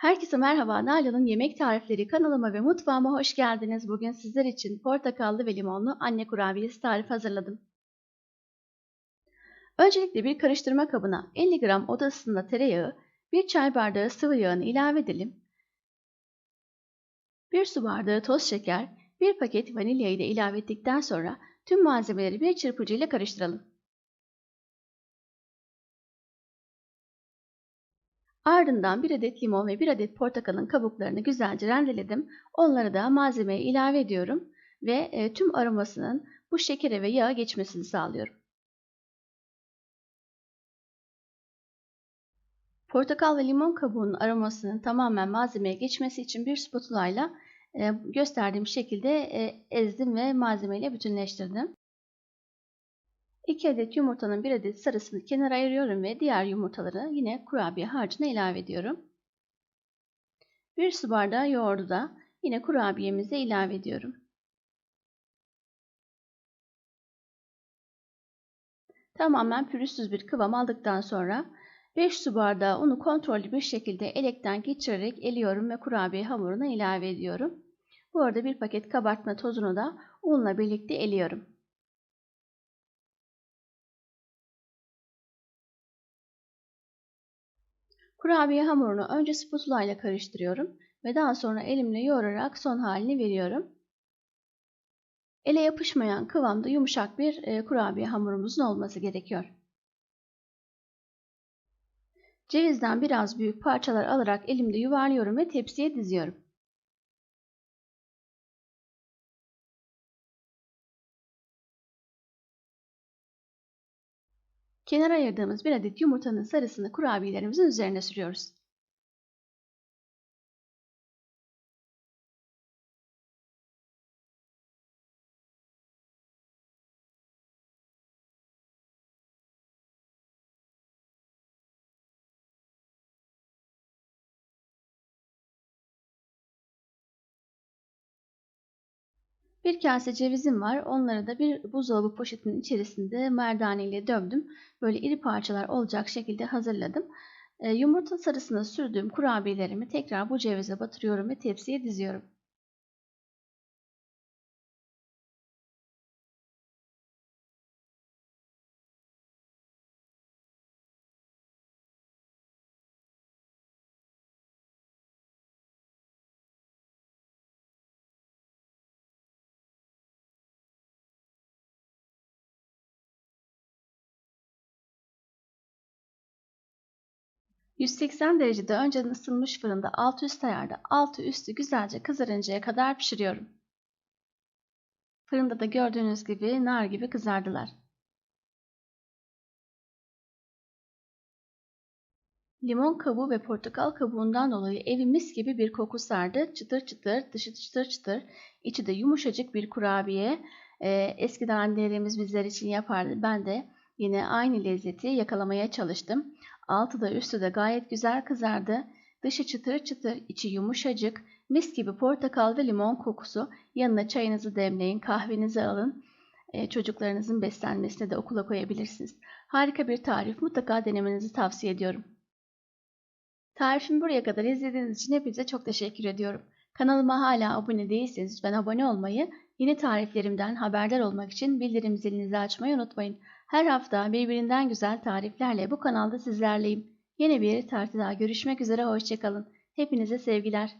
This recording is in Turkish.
Herkese merhaba. Nalan'ın Yemek Tarifleri kanalıma ve mutfağıma hoş geldiniz. Bugün sizler için portakallı ve limonlu anne kurabiyesi tarif hazırladım. Öncelikle bir karıştırma kabına 50 gram oda ısısında tereyağı, 1 çay bardağı sıvı yağını ilave edelim. 1 su bardağı toz şeker, 1 paket vanilya ile ilave ettikten sonra tüm malzemeleri bir çırpıcı ile karıştıralım. Ardından 1 adet limon ve 1 adet portakalın kabuklarını güzelce rendeledim. Onları da malzemeye ilave ediyorum ve e, tüm aromasının bu şekere ve yağa geçmesini sağlıyorum. Portakal ve limon kabuğunun aromasının tamamen malzemeye geçmesi için bir spatula ile e, gösterdiğim şekilde e, ezdim ve malzemeyle bütünleştirdim. 2 adet yumurtanın 1 adet sarısını kenara ayırıyorum ve diğer yumurtaları yine kurabiye harcına ilave ediyorum. 1 su bardağı yoğurdu da yine kurabiyemize ilave ediyorum. Tamamen pürüzsüz bir kıvam aldıktan sonra 5 su bardağı unu kontrollü bir şekilde elekten geçirerek eliyorum ve kurabiye hamuruna ilave ediyorum. Bu arada bir paket kabartma tozunu da unla birlikte eliyorum. Kurabiye hamurunu önce spatula ile karıştırıyorum ve daha sonra elimle yoğurarak son halini veriyorum. Ele yapışmayan kıvamda yumuşak bir e, kurabiye hamurumuzun olması gerekiyor. Cevizden biraz büyük parçalar alarak elimde yuvarlıyorum ve tepsiye diziyorum. Kenara ayırdığımız bir adet yumurtanın sarısını kurabiyelerimizin üzerine sürüyoruz. Bir kase cevizim var. Onları da bir buzdolabı poşetinin içerisinde merdane ile dövdüm. Böyle iri parçalar olacak şekilde hazırladım. E, yumurta sarısına sürdüğüm kurabiyelerimi tekrar bu cevize batırıyorum ve tepsiye diziyorum. 180 derecede önceden ısınmış fırında alt üst ayarda altı üstü güzelce kızarıncaya kadar pişiriyorum. Fırında da gördüğünüz gibi nar gibi kızardılar. Limon kabuğu ve portakal kabuğundan dolayı evi mis gibi bir koku sardı. Çıtır çıtır, dışı çıtır çıtır, içi de yumuşacık bir kurabiye. Ee, eskiden annelerimiz bizler için yapardı. Ben de yine aynı lezzeti yakalamaya çalıştım. Altı da üstü de gayet güzel kızardı. Dışı çıtır çıtır, içi yumuşacık, mis gibi portakal ve limon kokusu. Yanına çayınızı demleyin, kahvenizi alın. Ee, çocuklarınızın beslenmesine de okula koyabilirsiniz. Harika bir tarif. Mutlaka denemenizi tavsiye ediyorum. Tarifimi buraya kadar izlediğiniz için hepinize çok teşekkür ediyorum. Kanalıma hala abone değilseniz lütfen abone olmayı, yeni tariflerimden haberdar olmak için bildirim zilinizi açmayı unutmayın. Her hafta birbirinden güzel tariflerle bu kanalda sizlerleyim. Yeni bir tartıda görüşmek üzere, hoşçakalın. Hepinize sevgiler.